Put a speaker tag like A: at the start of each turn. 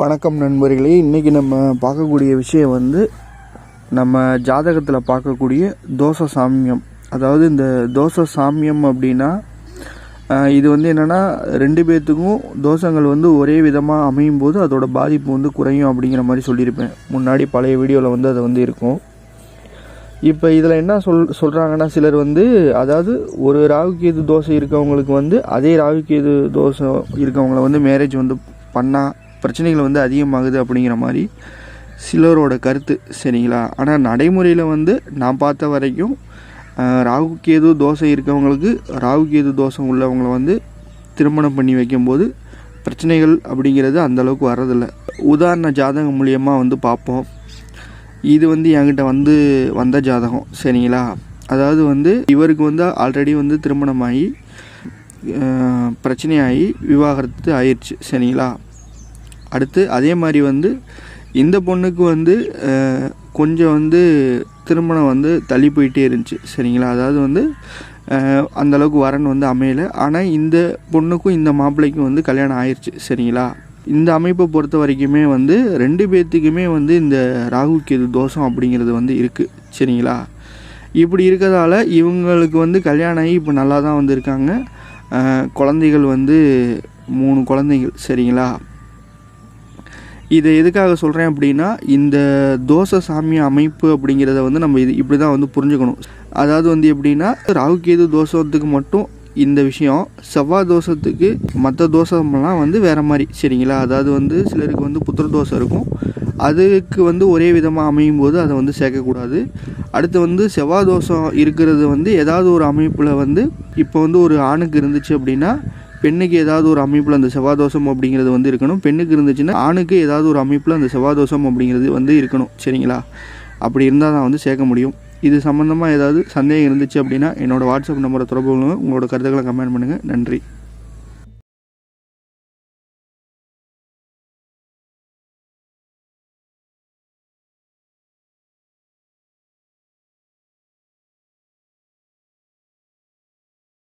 A: வணக்கம் நண்பர்களே. இன்றைக்கி நம்ம பார்க்கக்கூடிய விஷயம் வந்து நம்ம ஜாதகத்தில் பார்க்கக்கூடிய தோச சாமியம். அதாவது இந்த தோச சாமியம் அப்படின்னா இது வந்து என்னென்னா ரெண்டு பேர்த்துக்கும் தோஷங்கள் வந்து ஒரே விதமாக அமையும் போது அதோட பாதிப்பு வந்து குறையும் அப்படிங்கிற மாதிரி சொல்லியிருப்பேன். முன்னாடி பழைய வீடியோவில் வந்து அது வந்து இருக்கும். இப்போ இதில் என்ன சொல் சொல்கிறாங்கன்னா சிலர் வந்து அதாவது ஒரு ராகுக்கேது தோசை இருக்கவங்களுக்கு வந்து அதே ராகுக்கேது தோசை இருக்கவங்கள வந்து மேரேஜ் வந்து பண்ணால் பிரச்சனைகள் வந்து அதிகமாகுது அப்படிங்கிற மாதிரி சிலரோட கருத்து சரிங்களா? ஆனால் நடைமுறையில் வந்து நான் பார்த்த வரைக்கும் ராகு கேது தோசை இருக்கவங்களுக்கு ராகுகேது தோசை உள்ளவங்களை வந்து திருமணம் பண்ணி வைக்கும்போது பிரச்சனைகள் அப்படிங்கிறது அந்தளவுக்கு வர்றதில்ல. உதாரண ஜாதகம் மூலியமாக வந்து பார்ப்போம். இது வந்து என்கிட்ட வந்து வந்த ஜாதகம் சரிங்களா? அதாவது வந்து இவருக்கு வந்து ஆல்ரெடி வந்து திருமணமாகி பிரச்சனையாகி விவாகரத்து ஆயிடுச்சு சரிங்களா? அடுத்து அதே மாதிரி வந்து இந்த பொண்ணுக்கு வந்து கொஞ்சம் வந்து திருமணம் வந்து தள்ளி போயிட்டே இருந்துச்சு. சரிங்களா? அதாவது வந்து அந்தளவுக்கு வரன் வந்து அமையலை. ஆனால் இந்த பொண்ணுக்கும் இந்த மாப்பிள்ளைக்கும் வந்து கல்யாணம் ஆயிடுச்சு சரிங்களா? இந்த அமைப்பை பொறுத்த வரைக்குமே வந்து ரெண்டு பேர்த்துக்குமே வந்து இந்த ராகு கேது தோஷம் அப்படிங்கிறது வந்து இருக்குது சரிங்களா? இப்படி இருக்கிறதால இவங்களுக்கு வந்து கல்யாணம் ஆகி இப்போ நல்லா தான் வந்து இருக்காங்க. குழந்தைகள் வந்து மூணு குழந்தைகள். சரிங்களா? இதை எதுக்காக சொல்கிறேன் அப்படின்னா இந்த தோசை சாமி அமைப்பு அப்படிங்கிறத வந்து நம்ம இது இப்படி தான் வந்து புரிஞ்சுக்கணும். அதாவது வந்து எப்படின்னா ராகு கேது தோஷத்துக்கு மட்டும் இந்த விஷயம் செவ்வாய் தோஷத்துக்கு மற்ற தோஷமெல்லாம் வந்து வேறு மாதிரி சரிங்களா? அதாவது வந்து சிலருக்கு வந்து புத்திர தோஷம் இருக்கும். அதுக்கு வந்து ஒரே விதமாக அமையும் போது அதை வந்து சேர்க்கக்கூடாது. அடுத்து வந்து செவ்வாய் தோஷம் இருக்கிறது வந்து ஏதாவது ஒரு அமைப்பில் வந்து இப்போ வந்து ஒரு ஆணுக்கு இருந்துச்சு அப்படின்னா பெண்ணுக்கு ஏதாவது ஒரு அமைப்பில் அந்த செவ்வாதோஷம் அப்படிங்கிறது வந்து இருக்கணும். பெண்ணுக்கு இருந்துச்சுன்னா ஆணுக்கு ஏதாவது ஒரு அமைப்பில் அந்த செவ்வாதோஷம் அப்படிங்கிறது வந்து இருக்கணும். சரிங்களா? அப்படி இருந்தால் தான் வந்து சேர்க்க முடியும். இது சம்மந்தமாக ஏதாவது சந்தேகம் இருந்துச்சு அப்படின்னா என்னோடய வாட்ஸ்அப் நம்பரை தொடர்பு உங்களோட கருத்துக்களை கமெண்ட் பண்ணுங்கள் நன்றி.